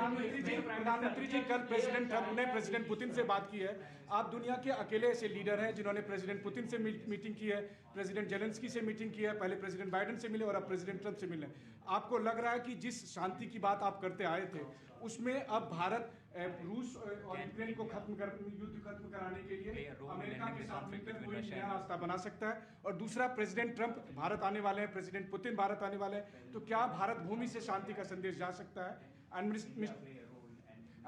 प्रधानमंत्री जी प्रधानमंत्री जी कल प्रेसिडेंट ट्रंप ने प्रेसिडेंट पुतिन से बात की है। आप दुनिया के अकेले ऐसे लीडर हैं जिन्होंने प्रेसिडेंट पुतिन से मीटिंग की है प्रेसिडेंट जेलेंस्की से मीटिंग की है पहले प्रेसिडेंट बाइडेन से मिले और अब प्रेसिडेंट ट्रंप से मिले। आपको लग रहा है कि जिस शांति की बात आप करते आए थे उसमें अब भारत रूस और यूक्रेन को खत्म कर युद्ध खत्म कराने के लिए अमेरिका के साथ मिलकर कोई नया रास्ता बना सकता है। और दूसरा प्रेसिडेंट ट्रंप भारत आने वाले हैं प्रेसिडेंट पुतिन भारत आने वाले हैं। तो क्या भारत भूमि से शांति का संदेश जा सकता है? And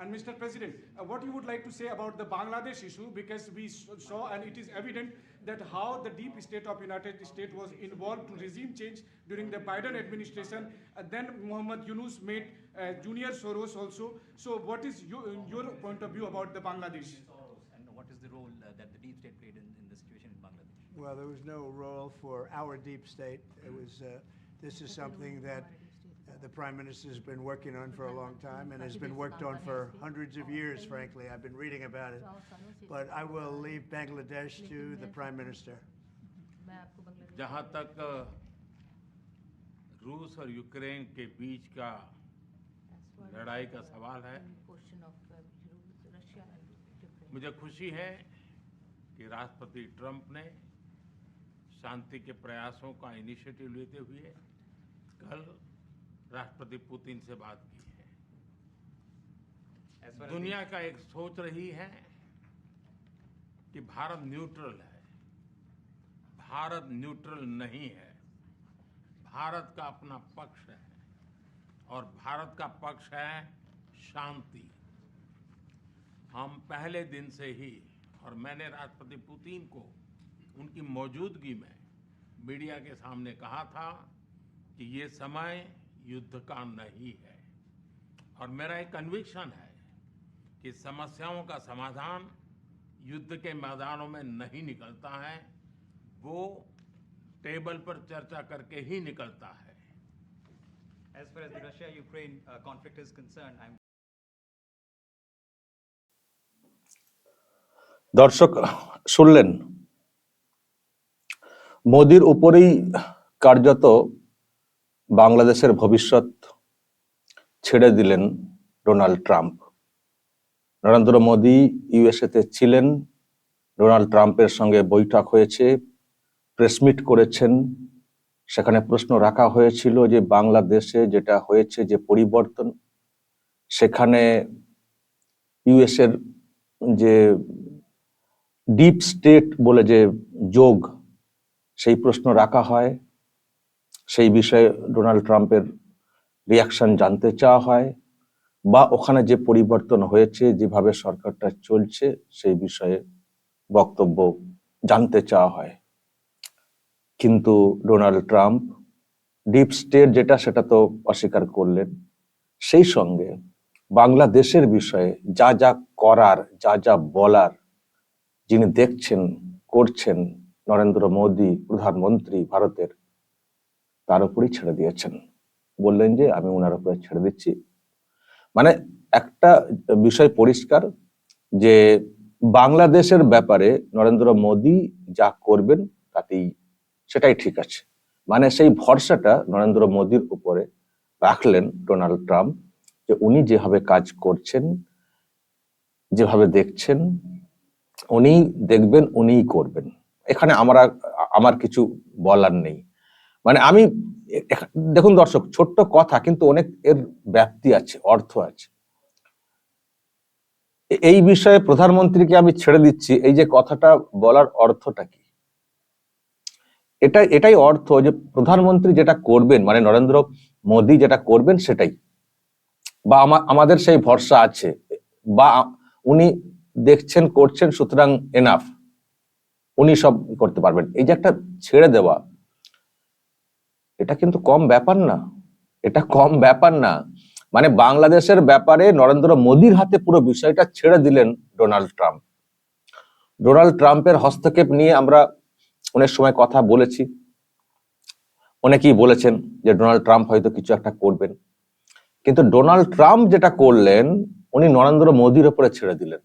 And Mr. President, uh, what you would like to say about the Bangladesh issue because we saw and it is evident that how the deep state of United States was involved to regime change during the Biden administration. And then Muhammad Yunus made uh, Junior Soros also. So what is your, your point of view about the Bangladesh? And what is the role uh, that the deep state played in, in the situation in Bangladesh? Well, there was no role for our deep state. It was, uh, this is something that uh, the Prime Minister has been working on for a long time and has been worked on for hundreds of years, frankly. I've been reading about it. But I will leave Bangladesh to the Prime Minister. मैं आपको बांग्लादेश जहाँ तक रूस और Ukraine के बीच का लड़ाई का सवाल है question of Russia and Ukraine मुझे खुशी है कि राष्ट्रपति ट्रंप ने शांति के प्रयासों का इनिशिएटिव लेते हुए कल राष्ट्रपति पुतिन से बात की है। दुनिया का एक सोच रही है कि भारत न्यूट्रल है। भारत न्यूट्रल नहीं है। भारत का अपना पक्ष है और भारत का पक्ष है शांति। हम पहले दिन से ही और मैंने राष्ट्रपति पुतिन को उनकी मौजूदगी में मीडिया के सामने कहा था कि ये समय युद्ध का नहीं है और मेरा एक कन्विक्शन है कि समस्याओं का समाधान युद्ध के मैदानों में नहीं निकलता है वो टेबल पर चर्चा करके ही निकलता है As far as the Russia-Ukraine uh, conflict is concerned, I'm দর্শক শুনলেন মোদির উপরেই কার্যত বাংলাদেশের ভবিষ্যৎ ছেড়ে দিলেন ডোনাল্ড ট্রাম্প। নরেন্দ্র মোদী ইউএসএতে ছিলেন, ডোনাল্ড ট্রাম্পের সঙ্গে বৈঠক হয়েছে প্রেসমিট করেছেন, সেখানে প্রশ্ন রাখা হয়েছিল যে বাংলাদেশে যেটা হয়েছে, যে পরিবর্তন, সেখানে ইউএসের যে ডিপ স্টেট বলে যে যোগ, সেই প্রশ্ন রাখা হয়। সেই বিষয়ে ডোনাল্ড ট্রাম্পের রিয়াকশন জানতে চাওয়া হয় বা ওখানে যে পরিবর্তন হয়েছে, যেভাবে সরকারটা চলছে, সেই বিষয়ে বক্তব্য জানতে চাওয়া হয়। কিন্তু ডোনাল্ড ট্রাম্প ডিপ স্টেট যেটা সেটা তো অস্বীকার করলেন। সেই সঙ্গে বাংলাদেশের বিষয়ে যা যা করার, যা যা বলার যিনি দেখছেন, করছেন নরেন্দ্র মোদী প্রধানমন্ত্রী ভারতের তার উপরই ছেড়ে দিয়েছেন। বললেন যে, আমি ওনার উপরে ছেড়ে দিচ্ছি। মানে একটা বিষয় পরিষ্কার যে, বাংলাদেশের ব্যাপারে নরেন্দ্র মোদী যা করবেন তাতেই সেটাই ঠিক আছে। মানে সেই ভরসাটা নরেন্দ্র মোদীর উপরে রাখলেন ডোনাল্ড ট্রাম্প যে, উনি যেভাবে কাজ করছেন, যেভাবে দেখছেন উনি দেখবেন, উনিই করবেন। এখানে আমরা, আমার কিছু বলার নেই। মানে আমি, দেখুন দর্শক, ছোট্ট কথা, কিন্তু অনেক এর ব্যাপ্তি আছে, অর্থ আছে। এই বিষয়ে প্রধানমন্ত্রীকে আমি ছেড়ে দিচ্ছি, এই যে কথাটা বলার অর্থটা কি? এটা, এটাই অর্থ যে প্রধানমন্ত্রী যেটা করবেন মানে নরেন্দ্র মোদী যেটা করবেন সেটাই। বা আমাদের সেই ভরসা আছে, বা উনি দেখছেন, করছেন, সুতরাং এনাফ উনি সব করতে পারবেন। এই যে একটা ছেড়ে দেওয়া এটা কিন্তু কম ব্যাপার না। এটা কম ব্যাপার না। মানে বাংলাদেশের ব্যাপারে নরেন্দ্র মোদীর হাতে পুরো বিষয়টা ছেড়ে দিলেন ডোনাল্ড ট্রাম্প। ডোনাল্ড ট্রাম্পের হস্তক্ষেপ নিয়ে আমরা অনেক সময় কথা বলেছি। অনেকেই বলেছেন যে ডোনাল্ড ট্রাম্প হয়তো কিছু একটা করবেন। কিন্তু ডোনাল্ড ট্রাম্প যেটা করলেন, উনি নরেন্দ্র মোদীর ওপরে ছেড়ে দিলেন।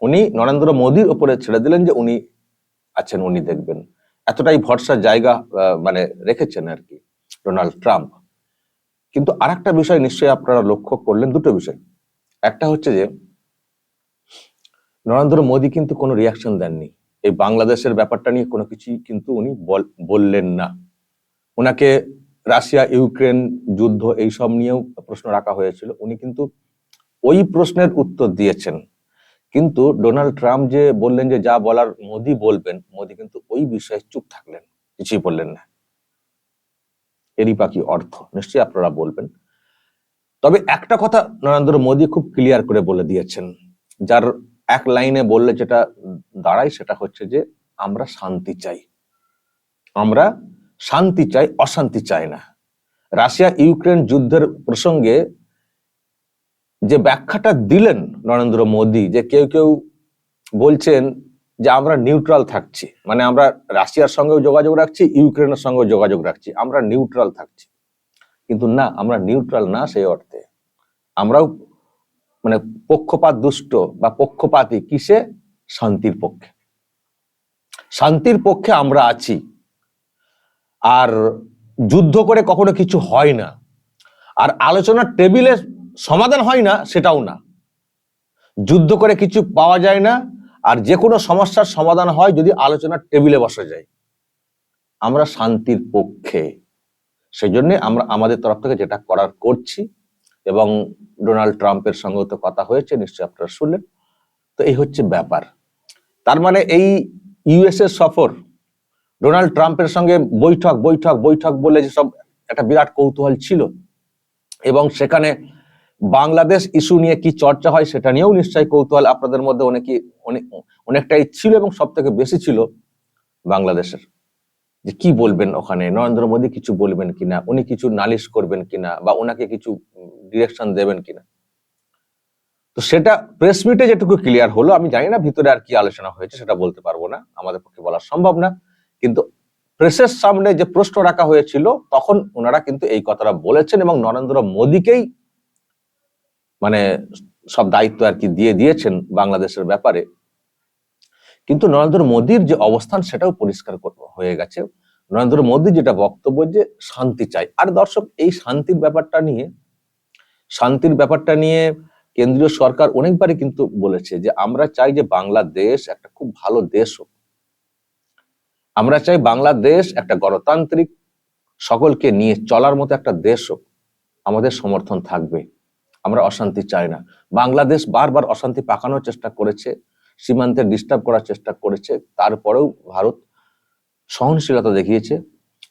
উনি নরেন্দ্র মোদীর ওপরে ছেড়ে দিলেন যে উনি আছেন, উনি দেখবেন। এতটাই ভরসার জায়গা মানে রেখেছেন আর কি ডোনাল্ড ট্রাম্প। কিন্তু আর একটা বিষয় নিশ্চয়ই আপনারা লক্ষ্য করলেন, দুটো বিষয়। একটা হচ্ছে যে, নরেন্দ্র মোদী কিন্তু কোনো রিয়াকশন দেননি। এই বাংলাদেশের ব্যাপারটা নিয়ে কোনো কিছুই কিন্তু উনি বল- বললেন না। ওনাকে রাশিয়া, ইউক্রেন যুদ্ধ এইসব নিয়েও প্রশ্ন রাখা হয়েছিল। উনি কিন্তু ওই প্রশ্নের উত্তর দিয়েছেন। কিন্তু ডোনাল্ড ট্রাম্প যে বললেন যে যা বলার মোদি বলবেন, মোদি কিন্তু ওই বিষয়ে চুপ থাকলেন, কিছুই বললেন না। এরই বাকি অর্থ, নিশ্চয়ই আপনারা বলবেন। তবে একটা কথা নরেন্দ্র মোদী খুব ক্লিয়ার করে বলে দিয়েছেন, যার এক লাইনে বললে যেটা দাঁড়ায় সেটা হচ্ছে যে, আমরা শান্তি চাই। আমরা শান্তি চাই, অশান্তি চাই না। রাশিয়া ইউক্রেন যুদ্ধের প্রসঙ্গে যে ব্যাখ্যাটা দিলেন নরেন্দ্র মোদী, যে কেউ কেউ বলছেন যে আমরা নিউট্রাল থাকছি মানে আমরা রাশিয়ার সঙ্গেও যোগাযোগ রাখছি, ইউক্রেনের সঙ্গেও যোগাযোগ রাখছি, আমরা নিউট্রাল থাকছি। কিন্তু না, আমরা নিউট্রাল না সেই অর্থে। আমরাও মানে পক্ষপাত দুষ্ট বা পক্ষপাতী কিসে? শান্তির পক্ষে। শান্তির পক্ষে আমরা আছি। আর যুদ্ধ করে কখনো কিছু হয় না। আর আলোচনার টেবিলে সমাধান হয় না, সেটাও না। যুদ্ধ করে কিছু পাওয়া যায় না, আর যে কোনো সমস্যার সমাধান হয় যদি আলোচনার টেবিলে বসা যায়। আমরা শান্তির পক্ষে। সেই জন্য আমরা আমাদের তরফ থেকে যেটা করার করছি, এবং ডোনাল্ড ট্রাম্পের সঙ্গে তো কথা হয়েছে, নিশ্চয়ই আপনারা শুনলেন। তো এই হচ্ছে ব্যাপার। তার মানে এই ইউএসএ সফর, ডোনাল্ড ট্রাম্পের সঙ্গে বৈঠক বৈঠক বৈঠক বলে যে সব একটা বিরাট কৌতূহল ছিল, এবং সেখানে বাংলাদেশ ইস্যু নিয়ে কি চর্চা হয় সেটা নিয়েও নিশ্চয়ই কৌতূহল আপনাদের মধ্যে অনেকে অনেক অনেকটাই ছিল এবং সব থেকে বেশি ছিল বাংলাদেশের। যে কি বলবেন ওখানে? নরেন্দ্র মোদী কিছু বলবেন কিনা? উনি কিছু নালিশ করবেন কিনা? বা ওনাকে কিছু ডিরেকশন দেবেন কিনা? তো সেটা প্রেস মিটে যেটুকু ক্লিয়ার হলো, আমি জানি না ভিতরে আর কি আলোচনা হয়েছে, সেটা বলতে পারব না। আমাদের পক্ষে বলা সম্ভব না। কিন্তু প্রেসের সামনে যে প্রশ্ন রাখা হয়েছিল, তখন ওনারা কিন্তু এই কথাটা বলেছেন এবং নরেন্দ্র মোদীকেই মানে সব দায়িত্ব আর কি দিয়ে দিয়েছেন বাংলাদেশের ব্যাপারে। কিন্তু নরেন্দ্র মোদীর যে অবস্থান, সেটাও পরিষ্কার কর- হয়ে গেছে। নরেন্দ্র মোদী যেটা বক্তব্য যে শান্তি চাই। আর দর্শক, এই শান্তির ব্যাপারটা নিয়ে, শান্তির ব্যাপারটা নিয়ে কেন্দ্রীয় সরকার অনেকবারই কিন্তু বলেছে যে, আমরা চাই যে বাংলাদেশ একটা খুব ভালো দেশ হোক। আমরা চাই বাংলাদেশ একটা গণতান্ত্রিক, সকলকে নিয়ে চলার মতো একটা দেশ হোক। আমাদের সমর্থন থাকবে। আমরা অশান্তি চাই না। বাংলাদেশ বারবার অশান্তি পাকানোর চেষ্টা করেছে, সীমান্তে ডিস্টার্ব করার চেষ্টা করেছে, তারপরেও ভারত সহনশীলতা দেখিয়েছে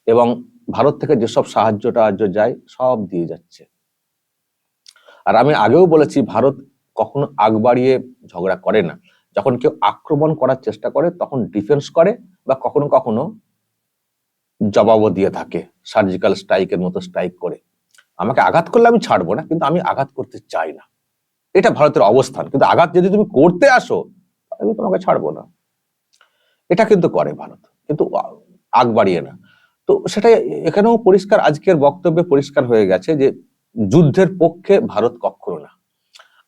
এবং ভারত থেকে যেসব সাহায্য টাহায্য যায়, সব দিয়ে যাচ্ছে। আর আমি আগেও বলেছি, ভারত কখনো আগ বাড়িয়ে ঝগড়া করে না। যখন কেউ আক্রমণ করার চেষ্টা করে, তখন ডিফেন্স করে বা কখনো কখনো জবাবও দিয়ে থাকে। সার্জিক্যাল স্ট্রাইকের মতো স্ট্রাইক করে। আমাকে আঘাত করলে আমি ছাড়বো না, কিন্তু আমি আঘাত করতে চাই না। এটা ভারতের অবস্থান। কিন্তু আঘাত যদি তুমি করতে আসো আমি তোমাকে ছাড়বো না। এটা কিন্তু করে ভারত। কিন্তু আগ বাড়িয়ে না। তো সেটা এখানেও পরিষ্কার, আজকের বক্তব্যে পরিষ্কার হয়ে গেছে যে যুদ্ধের পক্ষে ভারত কখনো না।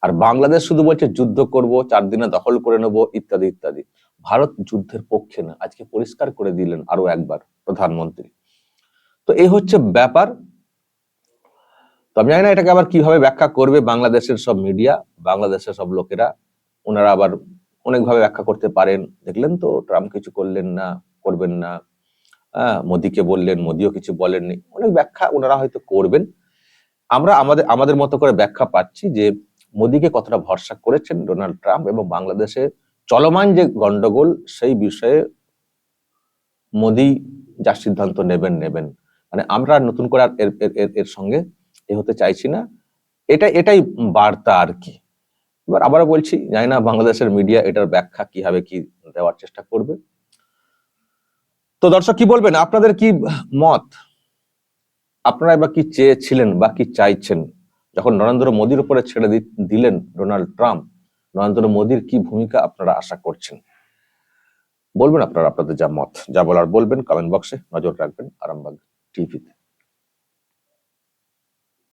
আর বাংলাদেশ শুধু বলছে যুদ্ধ করব, চার দিনে দখল করে নেব, ইত্যাদি ইত্যাদি। ভারত যুদ্ধের পক্ষে না। আজকে পরিষ্কার করে দিলেন আরও একবার প্রধানমন্ত্রী। তো এই হচ্ছে ব্যাপার। তো আমি জানি না এটাকে আবার কীভাবে ব্যাখ্যা করবে বাংলাদেশের সব মিডিয়া বাংলাদেশের সব লোকেরা। ওনারা আবার অনেকভাবে ব্যাখ্যা করতে পারেন। দেখলেন তো, ট্রাম্প কিছু করলেন না, করবেন না। হ্যাঁ মোদিকে বললেন, মোদিও কিছু বলেননি। অনেক ব্যাখ্যা ওনারা হয়তো করবেন। আমরা আমাদের আমাদের মতো করে ব্যাখ্যা পাচ্ছি যে মোদিকে কতটা ভরসা করেছেন ডোনাল্ড ট্রাম্প এবং বাংলাদেশে চলমান যে গন্ডগোল, সেই বিষয়ে মোদি যা সিদ্ধান্ত নেবেন নেবেন। মানে আমরা নতুন করে এর- এর সঙ্গে এ হতে চাইছি না। এটা, এটাই বার্তা আর কি। এবার আবারও বলছি, জানি না বাংলাদেশের মিডিয়া এটার ব্যাখ্যা কীভাবে কি দেওয়ার চেষ্টা করবে। তো দর্শক, কি বলবেন? আপনাদের কি মত? আপনারা এবার কি চেয়েছিলেন বা কি চাইছেন? যখন নরেন্দ্র মোদীর উপরে ছেড়ে দিলেন ডোনাল্ড ট্রাম্প, নরেন্দ্র মোদীর কি ভূমিকা আপনারা আশা করছেন? বলবেন আপনারা, আপনাদের যা মত, যা বলার বলবেন, কমেন্ট বক্সে নজর রাখবেন আরামবাগ টিভিতে।